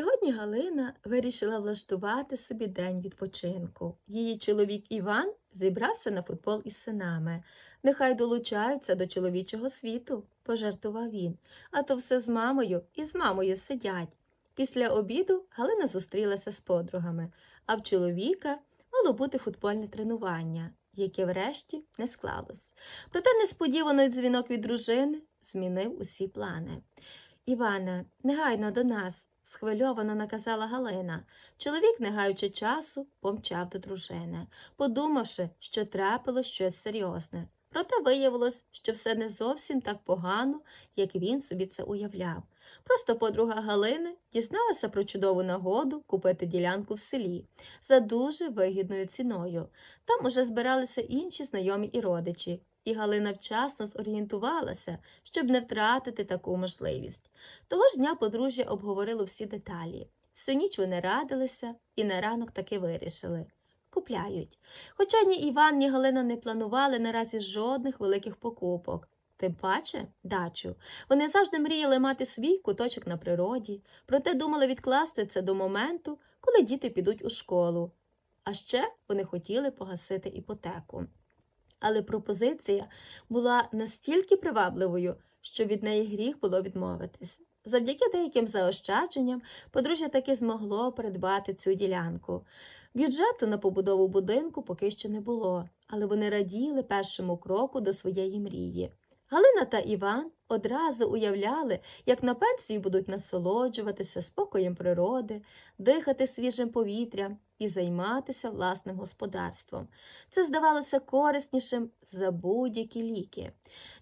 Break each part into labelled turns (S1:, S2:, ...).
S1: Сьогодні Галина вирішила влаштувати собі день відпочинку. Її чоловік Іван зібрався на футбол із синами. Нехай долучаються до чоловічого світу, пожартував він. А то все з мамою і з мамою сидять. Після обіду Галина зустрілася з подругами, а в чоловіка мало бути футбольне тренування, яке врешті не склалось. Проте несподіваний дзвінок від дружини змінив усі плани. Іване, негайно до нас, схвильовано наказала Галина. Чоловік, не гаючи часу, помчав до дружини, подумавши, що трапило щось серйозне. Проте виявилось, що все не зовсім так погано, як він собі це уявляв. Просто подруга Галини дізналася про чудову нагоду купити ділянку в селі за дуже вигідною ціною. Там уже збиралися інші знайомі і родичі, і Галина вчасно зорієнтувалася, щоб не втратити таку можливість. Того ж дня подружжя обговорило всі деталі. Всю ніч вони радилися і на ранок таки вирішили. Купляють. Хоча ні Іван, ні Галина не планували наразі жодних великих покупок. Тим паче дачу. Вони завжди мріяли мати свій куточок на природі, проте думали відкласти це до моменту, коли діти підуть у школу. А ще вони хотіли погасити іпотеку. Але пропозиція була настільки привабливою, що від неї гріх було відмовитись. Завдяки деяким заощадженням подружжя таки змогло придбати цю ділянку. Бюджету на побудову будинку поки що не було, але вони раділи першому кроку до своєї мрії. Галина та Іван одразу уявляли, як на пенсії будуть насолоджуватися спокоєм природи, дихати свіжим повітрям і займатися власним господарством. Це здавалося кориснішим за будь-які ліки.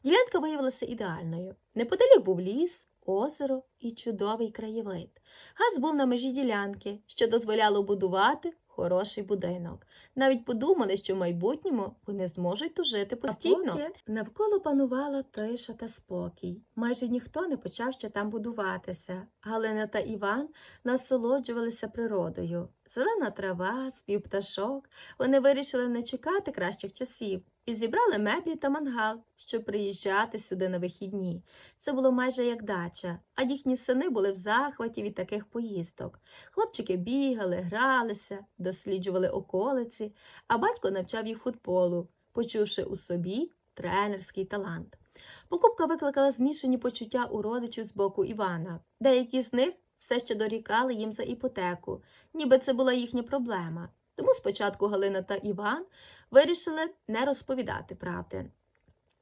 S1: Ділянка виявилася ідеальною. Неподалік був ліс, озеро і чудовий краєвид. Газ був на межі ділянки, що дозволяло будувати хороший будинок. Навіть подумали, що в майбутньому вони зможуть тут жити постійно.
S2: поки
S1: Навколо панувала тиша та спокій. Майже ніхто не почав ще там будуватися. Галина та Іван насолоджувалися природою. Зелена трава, спів пташок. Вони вирішили не чекати кращих часів і зібрали меблі та мангал, щоб приїжджати сюди на вихідні. Це було майже як дача, а їхні сини були в захваті від таких поїздок. Хлопчики бігали, гралися, досліджували околиці, а батько навчав їх футболу, почувши у собі тренерський талант. Покупка викликала змішані почуття у родичів з боку Івана. Деякі з них все ще дорікали їм за іпотеку, ніби це була їхня проблема. Тому спочатку Галина та Іван вирішили не розповідати правди.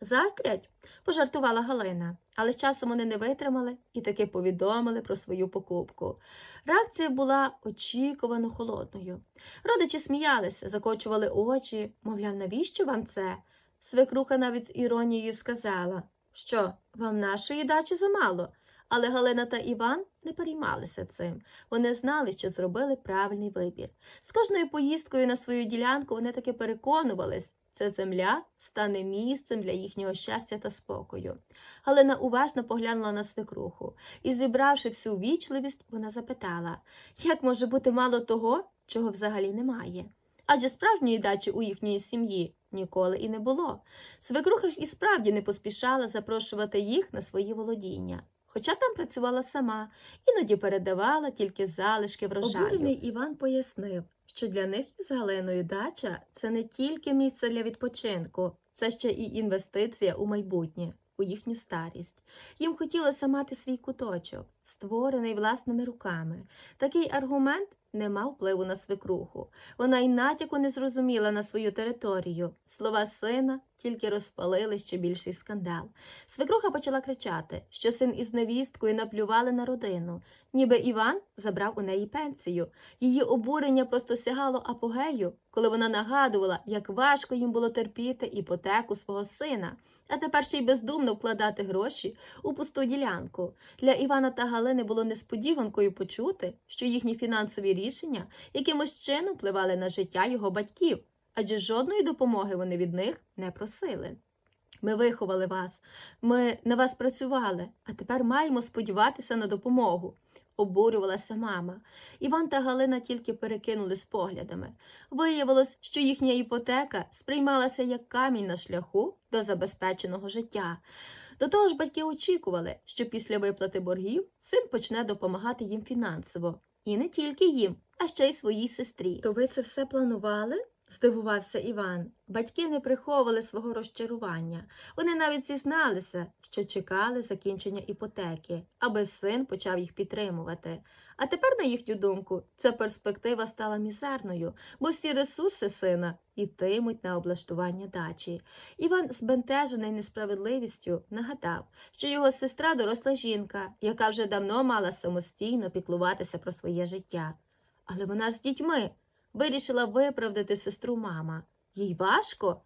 S1: Застрять, пожартувала Галина, але з часом вони не витримали і таки повідомили про свою покупку. Реакція була очікувано холодною. Родичі сміялися, закочували очі, мовляв, навіщо вам це? Свекруха навіть з іронією сказала, що вам нашої дачі замало. Але Галина та Іван не переймалися цим. Вони знали, що зробили правильний вибір. З кожною поїздкою на свою ділянку вони таки переконувались, ця земля стане місцем для їхнього щастя та спокою. Галина уважно поглянула на свекруху і, зібравши всю вічливість, вона запитала, як може бути мало того, чого взагалі немає. Адже справжньої дачі у їхньої сім'ї ніколи і не було. Свекруха ж і справді не поспішала запрошувати їх на свої володіння. Хоча там працювала сама, іноді передавала тільки залишки врожаю.
S2: Обурений
S1: Іван пояснив, що для них із Галиною дача це не тільки місце для відпочинку, це ще і інвестиція у майбутнє, у їхню старість. Їм хотілося мати свій куточок, створений власними руками. Такий аргумент не мав впливу на свекруху. Вона й натяку не зрозуміла на свою територію. Слова сина тільки розпалили ще більший скандал. Свекруха почала кричати, що син із невісткою наплювали на родину, ніби Іван забрав у неї пенсію. Її обурення просто сягало апогею, коли вона нагадувала, як важко їм було терпіти іпотеку свого сина, а тепер ще й бездумно вкладати гроші у пусту ділянку. Для Івана та Галини було несподіванкою почути, що їхні фінансові рішення якимось чином впливали на життя його батьків, адже жодної допомоги вони від них не просили. Ми виховали вас, ми на вас працювали, а тепер маємо сподіватися на допомогу. Обурювалася мама. Іван та Галина тільки перекинули з поглядами. Виявилось, що їхня іпотека сприймалася як камінь на шляху до забезпеченого життя. До того ж, батьки очікували, що після виплати боргів син почне допомагати їм фінансово, І не тільки їм, а ще й своїй сестрі. То ви це все планували? Здивувався Іван. Батьки не приховували свого розчарування. Вони навіть зізналися, що чекали закінчення іпотеки, аби син почав їх підтримувати. А тепер, на їхню думку, ця перспектива стала мізерною, бо всі ресурси сина йтимуть на облаштування дачі. Іван, збентежений несправедливістю, нагадав, що його сестра доросла жінка, яка вже давно мала самостійно піклуватися про своє життя. Але вона ж з дітьми вирішила виправдати сестру мама. Їй важко.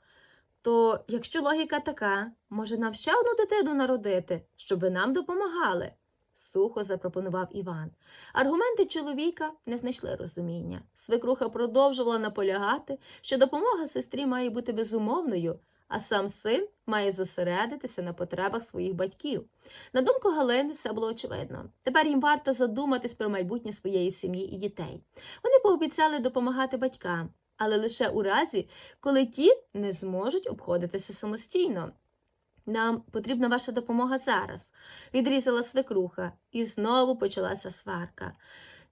S1: То, якщо логіка така, може нам ще одну дитину народити, щоб ви нам допомагали? сухо запропонував Іван. Аргументи чоловіка не знайшли розуміння. Свекруха продовжувала наполягати, що допомога сестрі має бути безумовною, а сам син має зосередитися на потребах своїх батьків. На думку Галини, все було очевидно. Тепер їм варто задуматись про майбутнє своєї сім'ї і дітей. Вони пообіцяли допомагати батькам, але лише у разі, коли ті не зможуть обходитися самостійно. Нам потрібна ваша допомога зараз, відрізала свекруха, і знову почалася сварка.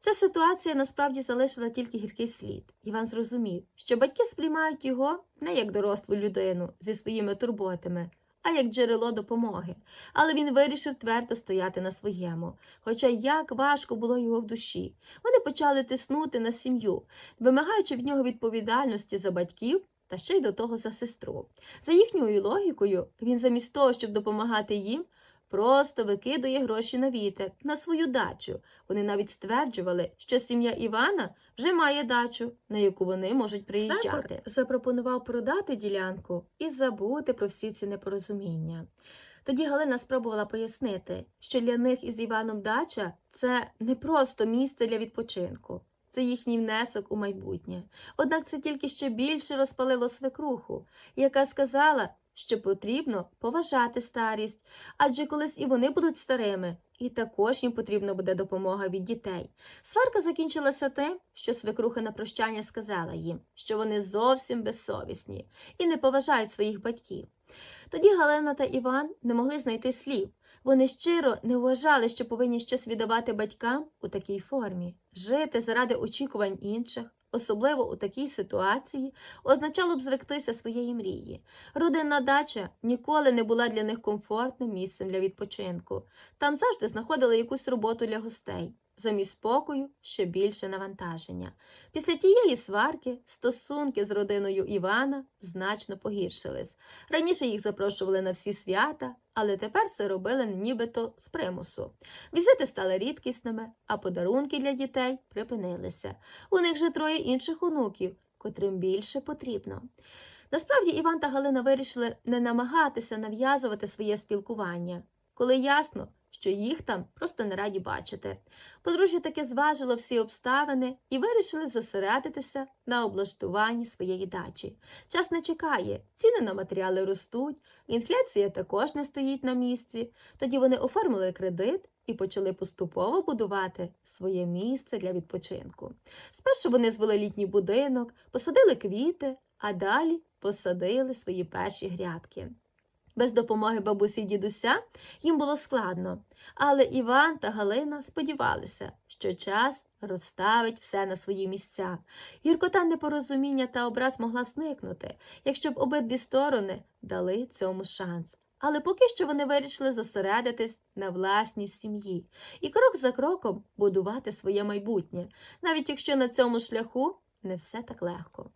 S1: Ця ситуація насправді залишила тільки гіркий слід. Іван зрозумів, що батьки сприймають його не як дорослу людину зі своїми турботами, а як джерело допомоги. Але він вирішив твердо стояти на своєму. Хоча як важко було його в душі. Вони почали тиснути на сім'ю, вимагаючи від нього відповідальності за батьків та ще й до того за сестру. За їхньою логікою, він замість того, щоб допомагати їм, просто викидує гроші на вітер, на свою дачу. Вони навіть стверджували, що сім'я Івана вже має дачу, на яку вони можуть приїжджати. запропонував продати ділянку і забути про всі ці непорозуміння. Тоді Галина спробувала пояснити, що для них із Іваном дача це не просто місце для відпочинку, це їхній внесок у майбутнє. Однак це тільки ще більше розпалило свекруху, яка сказала, що потрібно поважати старість, адже колись і вони будуть старими, і також їм потрібна буде допомога від дітей. Сварка закінчилася тим, що свекруха на прощання сказала їм, що вони зовсім безсовісні і не поважають своїх батьків. Тоді Галина та Іван не могли знайти слів. Вони щиро не вважали, що повинні щось віддавати батькам у такій формі. Жити заради очікувань інших, особливо у такій ситуації, означало б зректися своєї мрії. Родинна дача ніколи не була для них комфортним місцем для відпочинку. Там завжди знаходили якусь роботу для гостей. Замість спокою ще більше навантаження. Після тієї сварки стосунки з родиною Івана значно погіршились. Раніше їх запрошували на всі свята, але тепер це робили нібито з примусу. Візити стали рідкісними, а подарунки для дітей припинилися. У них же троє інших онуків, котрим більше потрібно. Насправді Іван та Галина вирішили не намагатися нав'язувати своє спілкування, коли ясно, що їх там просто не раді бачити. Подружжя таки зважило всі обставини і вирішили зосередитися на облаштуванні своєї дачі. Час не чекає, ціни на матеріали ростуть, інфляція також не стоїть на місці. Тоді вони оформили кредит і почали поступово будувати своє місце для відпочинку. Спершу вони звели літній будинок, посадили квіти, а далі посадили свої перші грядки. Без допомоги бабусі й дідуся їм було складно, але Іван та Галина сподівалися, що час розставить все на свої місця. Гіркота непорозуміння та образ могла зникнути, якщо б обидві сторони дали цьому шанс. Але поки що вони вирішили зосередитись на власній сім'ї і крок за кроком будувати своє майбутнє, навіть якщо на цьому шляху не все так легко.